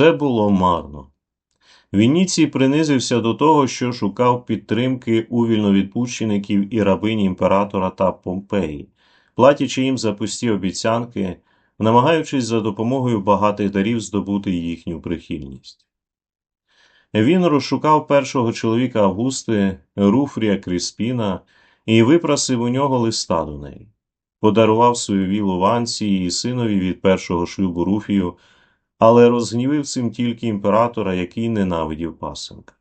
Все було марно. Вініцій принизився до того, що шукав підтримки у вільновідпущеників і рабинь імператора та Помпеї, платячи їм за пусті обіцянки, намагаючись за допомогою багатих дарів здобути їхню прихильність. Він розшукав першого чоловіка Августи, Руфрія Кріспіна, і випросив у нього листа до неї, подарував свою вілу Ванції і синові від першого шлюбу Руфію але розгнівив цим тільки імператора, який ненавидів пасенка.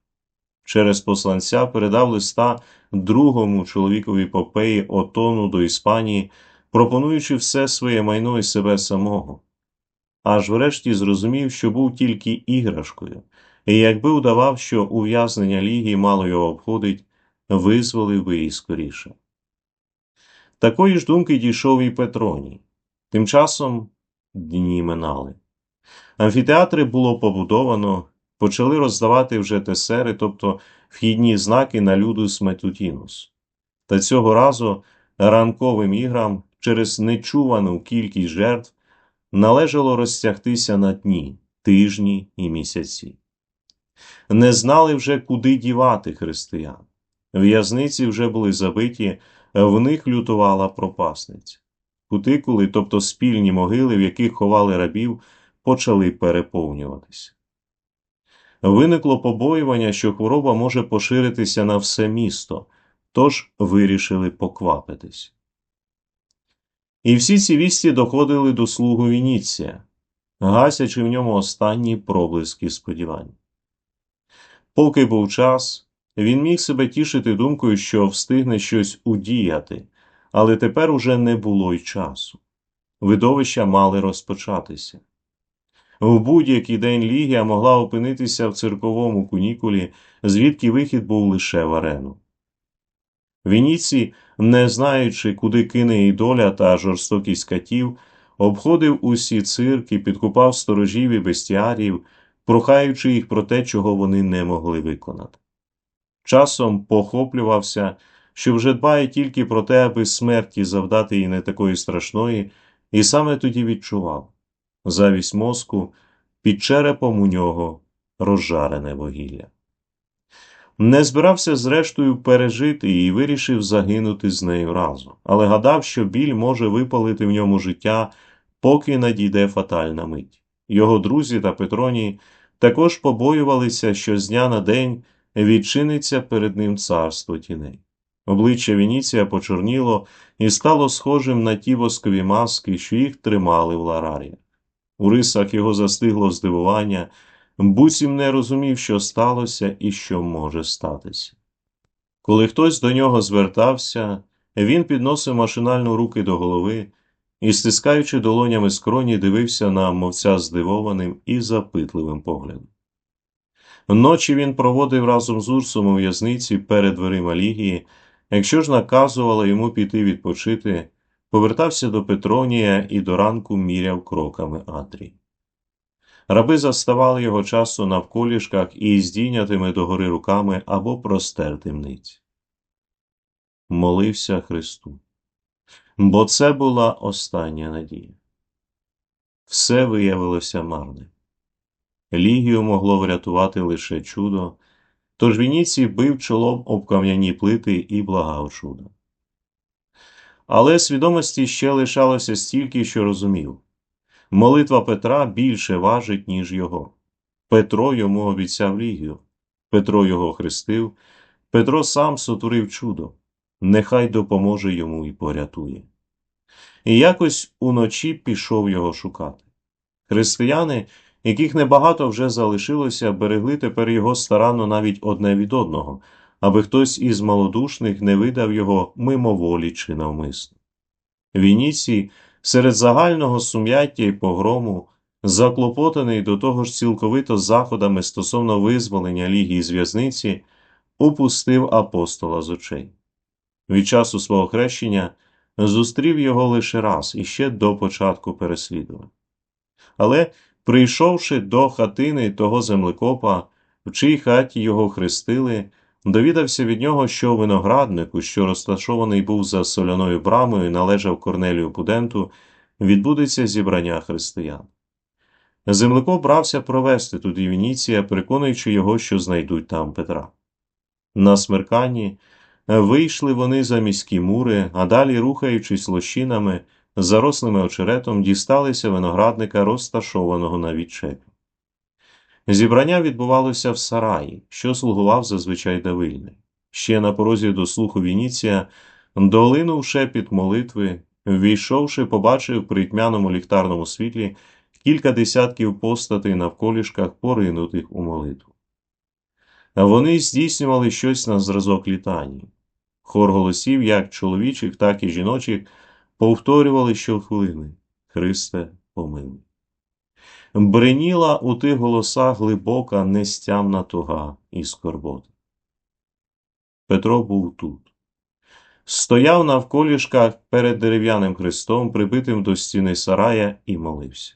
Через посланця передав листа другому чоловікові Попеї Отону до Іспанії, пропонуючи все своє майно і себе самого. Аж врешті зрозумів, що був тільки іграшкою, і якби удавав, що ув'язнення Лігії мало його обходить, визволив би її скоріше. Такої ж думки дійшов і Петроній. Тим часом дні минали. Амфітеатри було побудовано, почали роздавати вже тесери, тобто вхідні знаки на людус метутінус. Та цього разу ранковим іграм через нечувану кількість жертв належало розтягтися на дні, тижні і місяці. Не знали вже, куди дівати християн. В'язниці вже були забиті, в них лютувала пропасниця. Кутикули, тобто спільні могили, в яких ховали рабів, почали переповнюватися. Виникло побоювання, що хвороба може поширитися на все місто, тож вирішили поквапитись. І всі ці вісті доходили до слугу Вініція, гасячи в ньому останні проблиски сподівань. Поки був час, він міг себе тішити думкою, що встигне щось удіяти, але тепер уже не було й часу. Видовища мали розпочатися. В будь-який день Лігія могла опинитися в цирковому кунікулі, звідки вихід був лише в арену. Вініці, не знаючи, куди кине її доля та жорстокість катів, обходив усі цирки, підкупав сторожів і бестіарів, прохаючи їх про те, чого вони не могли виконати. Часом похоплювався, що вже дбає тільки про те, аби смерті завдати їй не такої страшної, і саме тоді відчував завість мозку, під черепом у нього розжарене вугілля. Не збирався, зрештою, пережити і вирішив загинути з нею разом, але гадав, що біль може випалити в ньому життя, поки надійде фатальна мить. Його друзі та Петроній також побоювалися, що з дня на день відчиниться перед ним царство тіней. Обличчя Вініція почорніло і стало схожим на ті воскові маски, що їх тримали в ларарі. У рисах його застигло здивування, буцім не розумів, що сталося і що може статися. Коли хтось до нього звертався, він підносив машинально руки до голови і, стискаючи долонями скроні, дивився на мовця здивованим і запитливим поглядом. Ночі він проводив разом з Урсом у в'язниці перед дверима Лігії, якщо ж наказувала йому піти відпочити повертався до Петронія і до ранку міряв кроками Адрій. Раби заставали його часу навколішках і здійнятими догори руками або простертим ниць. Молився Христу. Бо це була остання надія. Все виявилося марним. Лігію могло врятувати лише чудо, тож Вініцій бив чолом об кам'яні плити і благав чуда але свідомості ще лишалося стільки, що розумів молитва Петра більше важить, ніж його. Петро йому обіцяв лігію, Петро його хрестив, Петро сам сотворив чудо, нехай допоможе йому і порятує. І якось уночі пішов його шукати. Християни, яких небагато вже залишилося, берегли тепер його старанно навіть одне від одного аби хтось із малодушних не видав його мимоволі чи навмисно. Вініцій серед загального сум'яття і погрому, заклопотаний до того ж цілковито заходами стосовно визволення лігії з в'язниці, упустив апостола з очей. Від часу свого хрещення зустрів його лише раз іще до початку переслідування. Але, прийшовши до хатини того землекопа, в чиїй хаті його хрестили, Довідався від нього, що винограднику, що розташований був за соляною брамою, належав Корнелію Пуденту, відбудеться зібрання християн. Землекоп брався провести туди Вініція, переконуючи його, що знайдуть там Петра. На смерканні вийшли вони за міські мури, а далі, рухаючись лощинами, зарослими очеретом, дісталися виноградника, розташованого на відчепі. Зібрання відбувалося в сараї, що слугував зазвичай давильний. Ще на порозі до слуху Вініція, долинув шепіт молитви, ввійшовши, побачив при тьмяному ліхтарному світлі кілька десятків постатей навколішках, поринутих у молитву. Вони здійснювали щось на зразок літанні. Хор голосів, як чоловічих, так і жіночих, повторювали щохвилини Христе, помилуй. Бреніла у тих голосах глибока, нестямна туга і скорбота. Петро був тут. Стояв навколішках перед дерев'яним хрестом, прибитим до стіни сарая, і молився.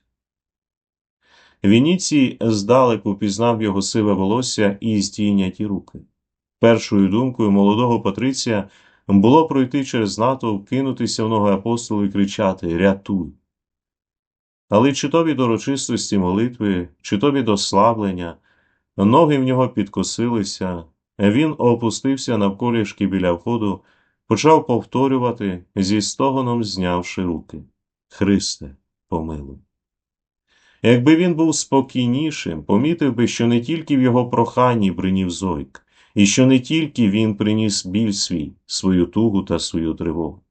Вініцій здалеку пізнав його сиве волосся і здійняті руки. Першою думкою молодого Патриція було пройти через натовп, кинутися в ноги апостолу і кричати Рятуй! Але чи то від урочистості молитви, чи то від ослаблення, ноги в нього підкосилися, він опустився навколішки біля входу, почав повторювати, зі стогоном знявши руки Христе, помилуй. Якби він був спокійнішим, помітив би, що не тільки в його проханні бринів зойк, і що не тільки він приніс біль свій, свою тугу та свою тривогу.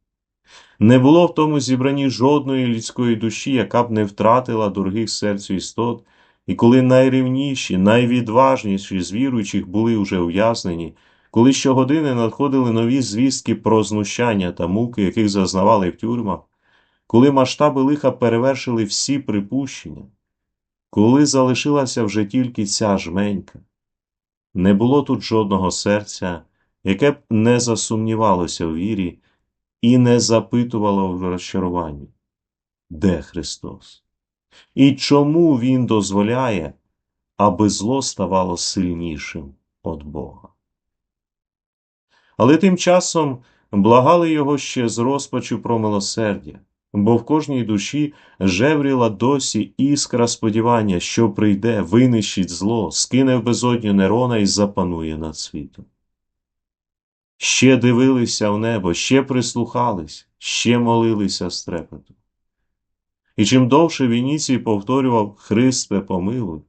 Не було в тому зібранні жодної людської душі, яка б не втратила дорогих серцю істот, і коли найрівніші, найвідважніші з віруючих були уже ув'язнені, коли щогодини надходили нові звістки про знущання та муки, яких зазнавали в тюрмах, коли масштаби лиха перевершили всі припущення, коли залишилася вже тільки ця жменька, не було тут жодного серця, яке б не засумнівалося в вірі і не запитувало в розчаруванні, де Христос? І чому Він дозволяє, аби зло ставало сильнішим від Бога? Але тим часом благали його ще з розпачу про милосердя, бо в кожній душі жевріла досі іскра сподівання, що прийде, винищить зло, скине в безодню Нерона і запанує над світом. Ще дивилися в небо, ще прислухались, ще молилися з. І чим довше Вініцій повторював Христе, помилуй,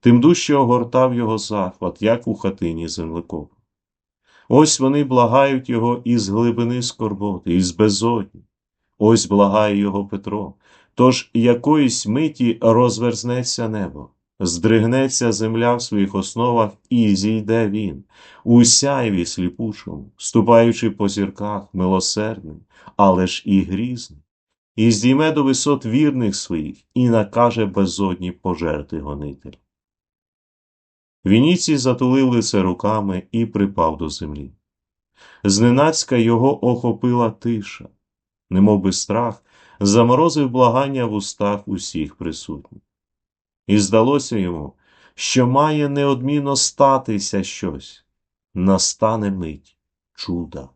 тим дужче огортав його захват, як у хатині землекопу. Ось вони благають його із глибини скорботи, із безодні. Ось благає його Петро. Тож якоїсь миті розверзнеться небо, здригнеться земля в своїх основах, і зійде він, у сяйві сліпучому, ступаючи по зірках, милосердним, але ж і грізним, і здійме до висот вірних своїх, і накаже безодні пожерти гонитель. Вініцій затулив лице руками і припав до землі. Зненацька його охопила тиша, немов би страх, заморозив благання в устах усіх присутніх. І здалося йому, що має неодмінно статися щось, настане мить чуда.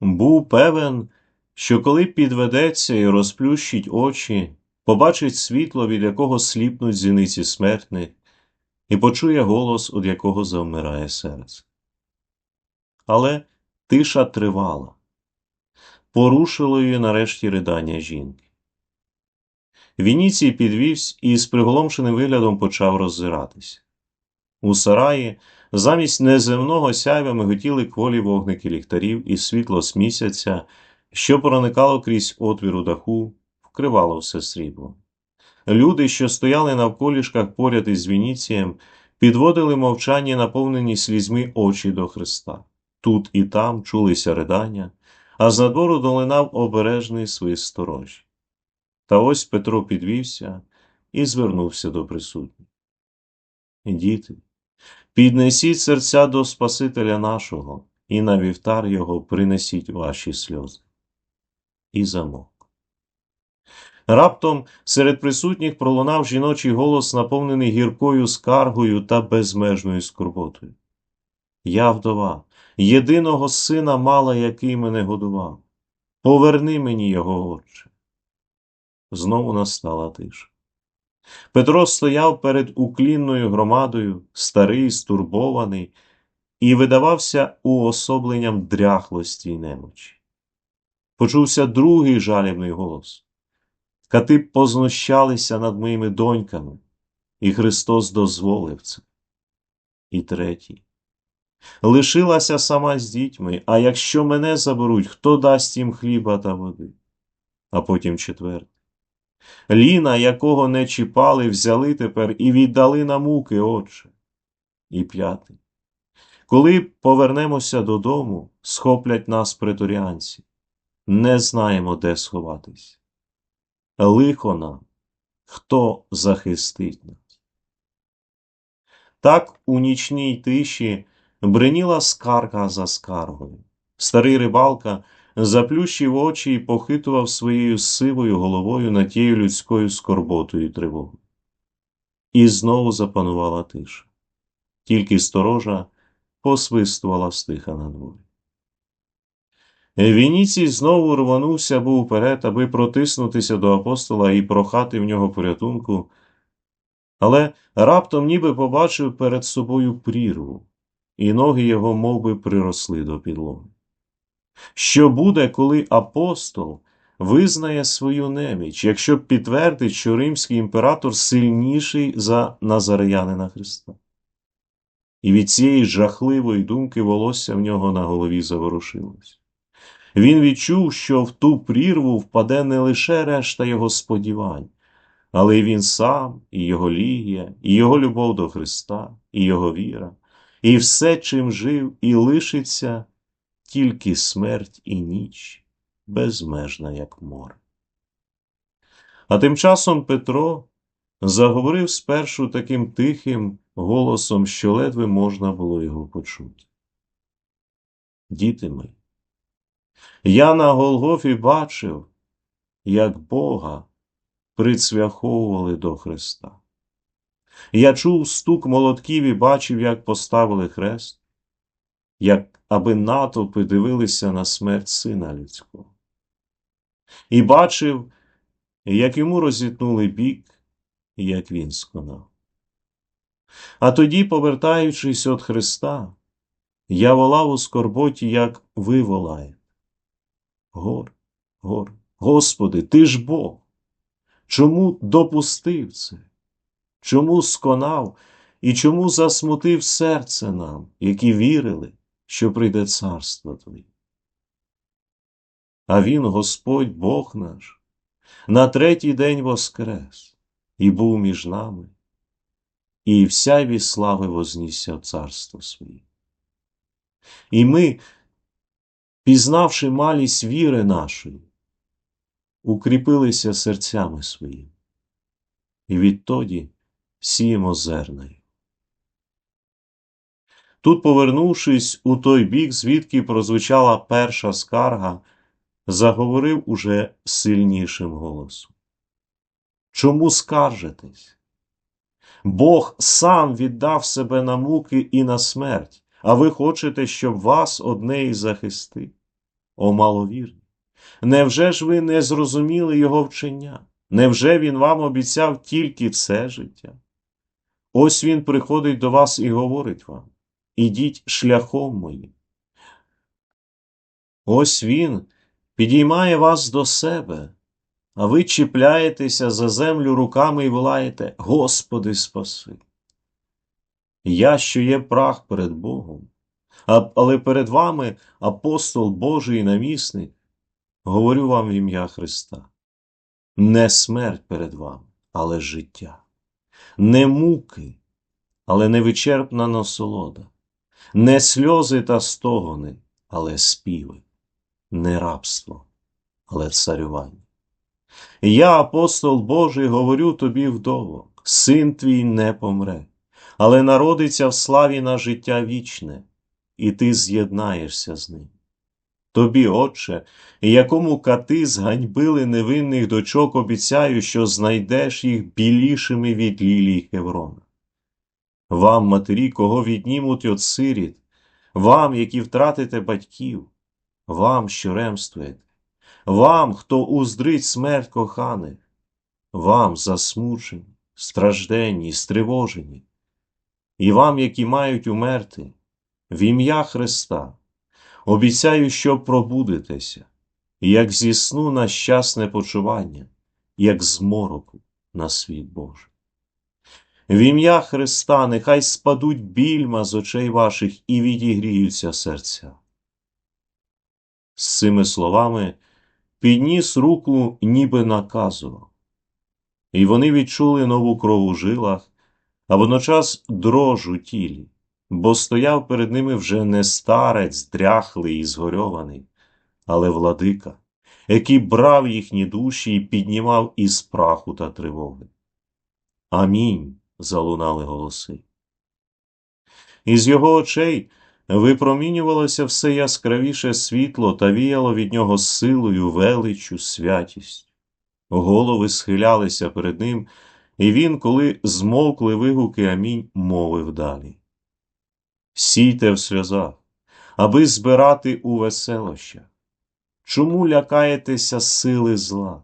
Був певен, що коли підведеться і розплющить очі, побачить світло, від якого сліпнуть зіниці смертних, і почує голос, від якого завмирає серце. Але тиша тривала, порушило її нарешті ридання жінки. Вініцій підвівся і з приголомшеним виглядом почав роззиратись. У сараї замість неземного сяйва миготіли кволі вогники ліхтарів і світло з місяця, що проникало крізь отвір у даху, вкривало все сріблом. Люди, що стояли навколішках поряд із Вініцієм, підводили мовчання, наповнені слізьми очі до Христа. Тут і там чулися ридання, а з надвору долинав обережний свист сторожі. Та ось Петро підвівся і звернувся до присутніх. Діти, піднесіть серця до Спасителя нашого, і на вівтар його принесіть ваші сльози. І замовк. Раптом серед присутніх пролунав жіночий голос, наповнений гіркою скаргою та безмежною скорботою. Я вдова, єдиного сина мала, який мене годував. Поверни мені його, Отче. Знову настала тиша. Петро стояв перед уклінною громадою, старий, стурбований, і видавався уособленням дряхлості й немочі. Почувся другий жалібний голос. Кати познущалися над моїми доньками, і Христос дозволив це. І третій. Лишилася сама з дітьми, а якщо мене заберуть, хто дасть їм хліба та води? А потім четвертий. Ліна, якого не чіпали, взяли тепер і віддали на муки, отче. І п'ятий. Коли повернемося додому, схоплять нас преторіанці. Не знаємо, де сховатись. Лихо нам, хто захистить нас. Так у нічній тиші бриніла скарга за скаргою. Старий рибалка заплющив очі і похитував своєю сивою головою над тією людською скорботою і тривогою. І знову запанувала тиша. Тільки сторожа посвистувала стиха на дворі. Вініцій знову рвонувся був вперед, аби протиснутися до апостола і прохати в нього порятунку, але раптом ніби побачив перед собою прірву, і ноги його мов би, приросли до підлоги. Що буде, коли апостол визнає свою неміч, якщо підтвердить, що римський імператор сильніший за Назареянина Христа? І від цієї жахливої думки волосся в нього на голові заворушилось. Він відчув, що в ту прірву впаде не лише решта його сподівань, але й він сам, і його лігія, і його любов до Христа, і його віра, і все, чим жив, і лишиться тільки смерть і ніч, безмежна, як море. А тим часом Петро заговорив спершу таким тихим голосом, що ледве можна було його почути. Діти мої, я на Голгофі бачив, як Бога прицвяховували до Христа. Я чув стук молотків і бачив, як поставили хрест, як аби натовпи дивилися на смерть сина людського. І бачив, як йому розітнули бік, і як він сконав. А тоді, повертаючись від Христа, я волав у скорботі, як ви волаєте. Гор, гор, Господи, ти ж Бог. Чому допустив це? Чому сконав і чому засмутив серце нам, які вірили, що прийде царство Твоє? А Він, Господь Бог наш, на третій день воскрес і був між нами, і в сяйві слави вознісся в царство своє. І ми, пізнавши малість віри нашої, укріпилися серцями своїми, і відтоді сіємо зерною. Тут, повернувшись у той бік, звідки прозвучала перша скарга, заговорив уже сильнішим голосом. Чому скаржитесь? Бог сам віддав себе на муки і на смерть, а ви хочете, щоб вас одне і захистив? О, маловірні! Невже ж ви не зрозуміли його вчення? Невже він вам обіцяв тільки це життя? Ось він приходить до вас і говорить вам ідіть шляхом моїм. Ось він підіймає вас до себе, а ви чіпляєтеся за землю руками і волаєте Господи, спаси. Я, що є прах перед Богом, але перед вами апостол Божий намісник, говорю вам в ім'я Христа. Не смерть перед вами, але життя, не муки, але невичерпна насолода, не сльози та стогони, але співи, не рабство, але царювання. Я, апостол Божий, говорю тобі вдовок, син твій не помре, але народиться в славі на життя вічне, і ти з'єднаєшся з ним. Тобі, Отче, якому кати зганьбили невинних дочок, обіцяю, що знайдеш їх білішими від лілій Хеврона. Вам, матері, кого віднімуть от сиріт, вам, які втратите батьків, вам, що ремствуєте, вам, хто уздрить смерть коханих, вам засмучені, стражденні, стривожені, і вам, які мають умерти, в ім'я Христа, обіцяю, що пробудетеся, як зі сну на щасне почування, як з мороку на світ Божий. В ім'я Христа нехай спадуть більма з очей ваших і відігріються серця. З цими словами підніс руку, ніби наказував, і вони відчули нову кров у жилах, а водночас дрож у тілі, бо стояв перед ними вже не старець, дряхлий і згорьований, але владика, який брав їхні душі і піднімав із праху та тривоги. Амінь. Залунали голоси. Із його очей випромінювалося все яскравіше світло та віяло від нього силою, величчю, святістю. Голови схилялися перед ним, і він, коли змовкли вигуки Амінь, мовив далі. Сійте в сльозах, аби збирати у веселощах. Чому лякаєтеся сили зла?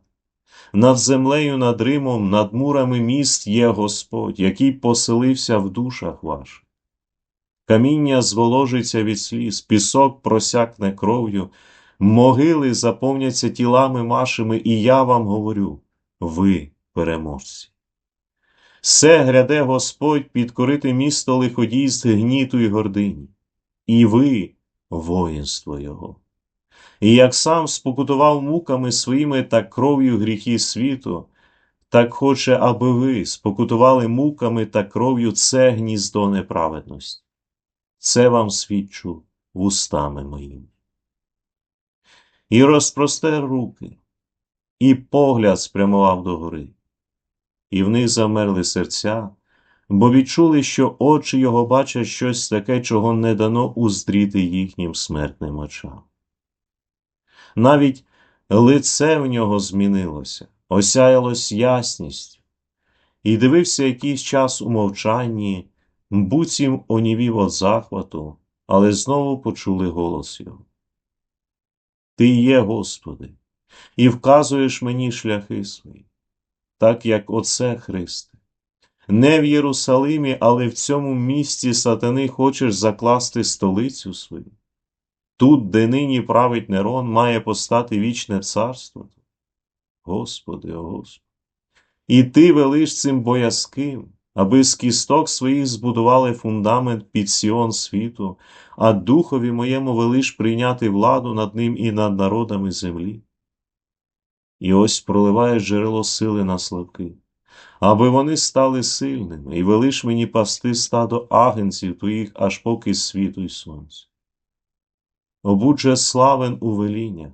Над землею, над Римом, над мурами міст є Господь, який поселився в душах ваших. Каміння зволожиться від сліз, пісок просякне кров'ю, могили заповняться тілами вашими, і я вам говорю ви переможці. Все гряде Господь підкорити місто лиходійств гніту і гордині, і ви воїнство Його. І як сам спокутував муками своїми та кров'ю гріхи світу, так хоче, аби ви спокутували муками та кров'ю це гніздо неправедності. Це вам свідчу вустами моїми. І розпростер руки, і погляд спрямував до гори, і в них замерли серця, бо відчули, що очі його бачать щось таке, чого не дано уздріти їхнім смертним очам. Навіть лице в нього змінилося, осяялось ясністю, і дивився якийсь час у мовчанні, буцім онівів від захвату, але знову почули голос його. Ти є, Господи, і вказуєш мені шляхи свої, так як оце Христе. Не в Єрусалимі, але в цьому місті сатани хочеш закласти столицю свою. Тут, де нині править Нерон, має постати вічне царство. Господи, Господи. І ти велиш цим боязким, аби з кісток своїх збудували фундамент під сіон світу, а духові моєму велиш прийняти владу над ним і над народами землі. І ось проливає джерело сили на слабки, аби вони стали сильними, і велиш мені пасти стадо агенців твоїх, аж поки світу й сонця. Обудже славен у веліннях,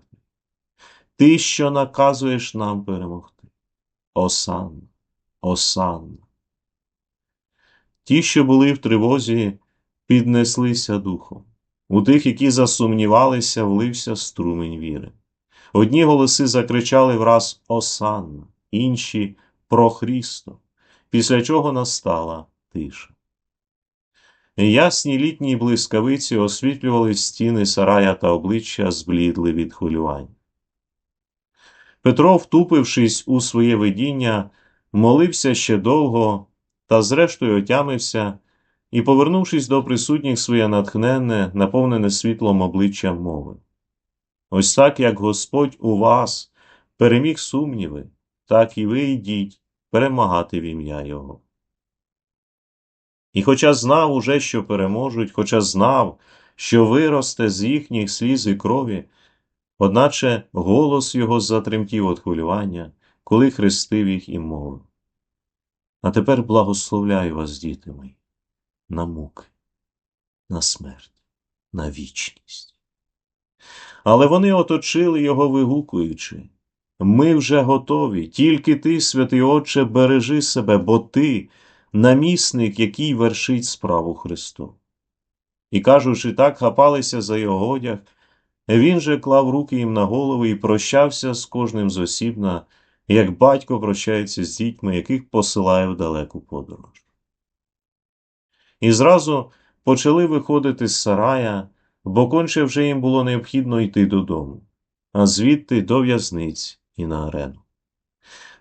ти, що наказуєш нам перемогти. Осанна, осанна. Ті, що були в тривозі, піднеслися духом. У тих, які засумнівалися, влився струмень віри. Одні голоси закричали враз Осанна, інші про Христо, після чого настала тиша. Ясні літні блискавиці освітлювали стіни сарая та обличчя зблідли від хвилювань. Петро, втупившись у своє видіння, молився ще довго та, зрештою, отямився і, повернувшись до присутніх своє натхненне, наповнене світлом обличчя мови. Ось так, як Господь у вас переміг сумніви, так і ви йдіть перемагати в ім'я Його. І хоча знав уже, що переможуть, хоча знав, що виросте з їхніх сліз і крові, одначе голос його затремтів від хвилювання, коли хрестив їх і мовив. А тепер благословляю вас, діти мої, на муки, на смерть, на вічність. Але вони оточили його, вигукуючи Ми вже готові, тільки ти, святий Отче, бережи себе, бо ти намісник, який вершить справу Христу. І, кажучи так, хапалися за його одяг, він же клав руки їм на голови і прощався з кожним з осібна, як батько прощається з дітьми, яких посилає в далеку подорож. І зразу почали виходити з сарая, бо конче вже їм було необхідно йти додому, а звідти до в'язниць і на арену.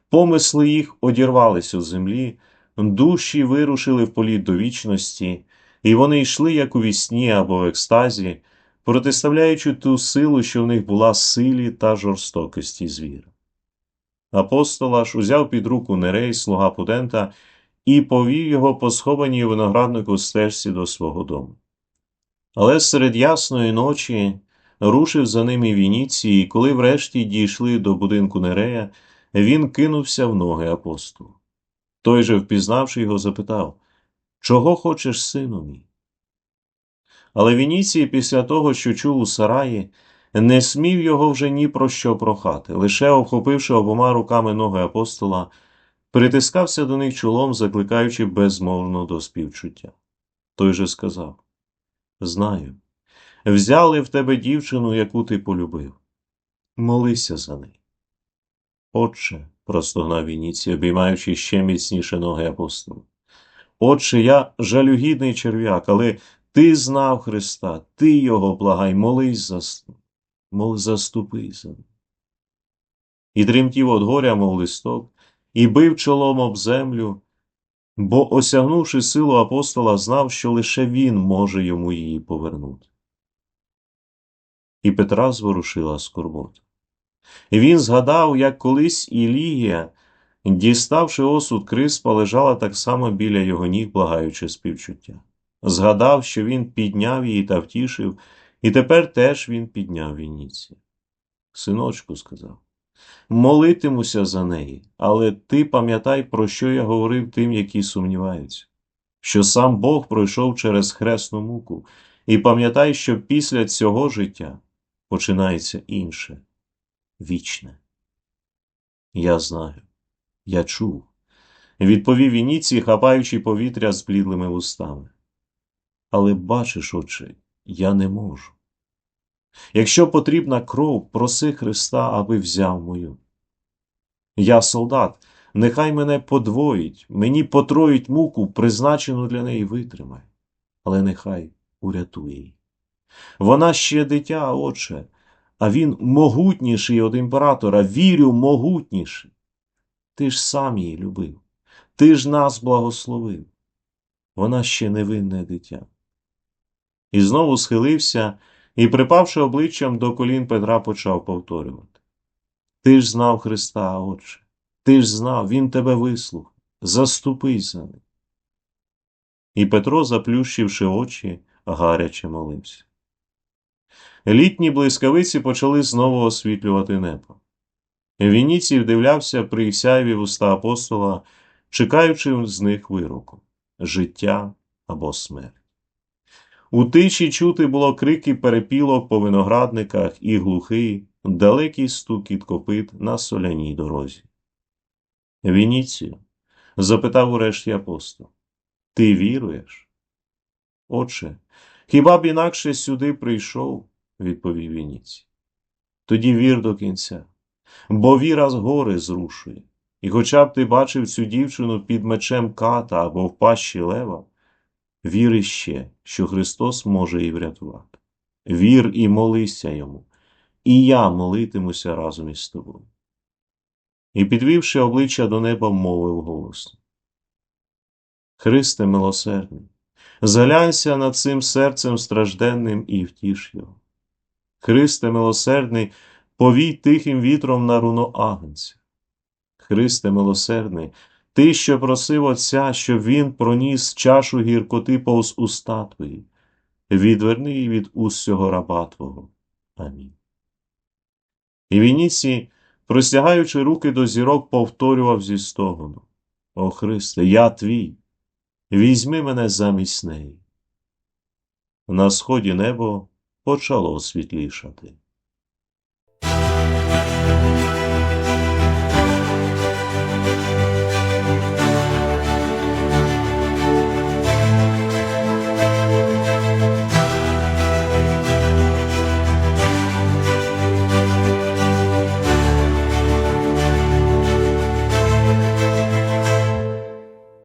Помисли їх одірвались у землі, душі вирушили в політ до вічності, і вони йшли, як у вісні або в екстазі, протиставляючи ту силу, що в них була силі та жорстокості звіра. Апостола ж узяв під руку Нерей, слуга Пудента, і повів його по схованій винограднику стежці до свого дому. Але серед ясної ночі рушив за ними Вініцій, і коли врешті дійшли до будинку Нерея, він кинувся в ноги апостолу. Той же, впізнавши його, запитав Чого хочеш, сину мій? Але Вініцій, після того, що чув у сараї, не смів його вже ні про що прохати, лише обхопивши обома руками ноги апостола, притискався до них чолом, закликаючи безмовно до співчуття. Той же сказав Знаю, взяли в тебе дівчину, яку ти полюбив. Молися за неї. Отче, простогнав Вініцій, обіймаючи ще міцніше ноги апостола. Отче, я жалюгідний черв'як, але ти знав Христа, ти його благай, молись за мов заступи за ним. І тремтів от горя, мов листок, і бив чолом об землю, бо, осягнувши силу апостола, знав, що лише він може йому її повернути. І Петра зворушила скорбота. Він згадав, як колись Ілія, діставши осуд Криспа, лежала так само біля його ніг, благаючи співчуття. Згадав, що він підняв її та втішив, і тепер теж він підняв Вініція. Синочку, сказав, молитимуся за неї, але ти пам'ятай, про що я говорив тим, які сумніваються, що сам Бог пройшов через хресну муку, і пам'ятай, що після цього життя починається інше, вічне. Я знаю, я чув, відповів Вініцій, хапаючи повітря з блідлими вустами. Але бачиш, отче, я не можу. Якщо потрібна кров, проси Христа, аби взяв мою. Я солдат, нехай мене подвоїть, мені потроїть муку, призначену для неї витримай, але нехай урятує її. Вона ще дитя, отче, а він могутніший від імператора, вірю, могутніший. Ти ж сам її любив, ти ж нас благословив. Вона ще невинне дитя. І знову схилився і, припавши обличчям до колін Петра, почав повторювати. Ти ж знав Христа, Отче, ти ж знав, Він тебе вислухав, заступись за ним. І Петро, заплющивши очі, гаряче молився. Літні блискавиці почали знову освітлювати небо. Вініцій вдивлявся при сяйві вуста апостола, чекаючи з них вироку життя або смерть. У тиші чути було крики перепілок по виноградниках і глухий, далекий стукіт копит на соляній дорозі. Вініцію, запитав урешті апостол, ти віруєш? Отче, хіба б інакше сюди прийшов, відповів Вініцій. Тоді вір до кінця, бо віра з гори зрушує, і хоча б ти бачив цю дівчину під мечем ката або в пащі лева, Вір іще, що Христос може її врятувати. Вір і молися йому, і я молитимуся разом із тобою. І, підвівши обличчя до неба, мовив голосно. Христе милосердний, зглянься над цим серцем стражденним і втіш його. Христе милосердний, повій тихим вітром на руно агнця. Христе милосердний, ти, що просив Отця, щоб він проніс чашу гіркоти повз уста твої, відверни її від усього раба Твого. Амінь. І Вініці, простягаючи руки до зірок, повторював зі стогону О Христе, я твій, візьми мене замість неї. На сході небо почало світлішати.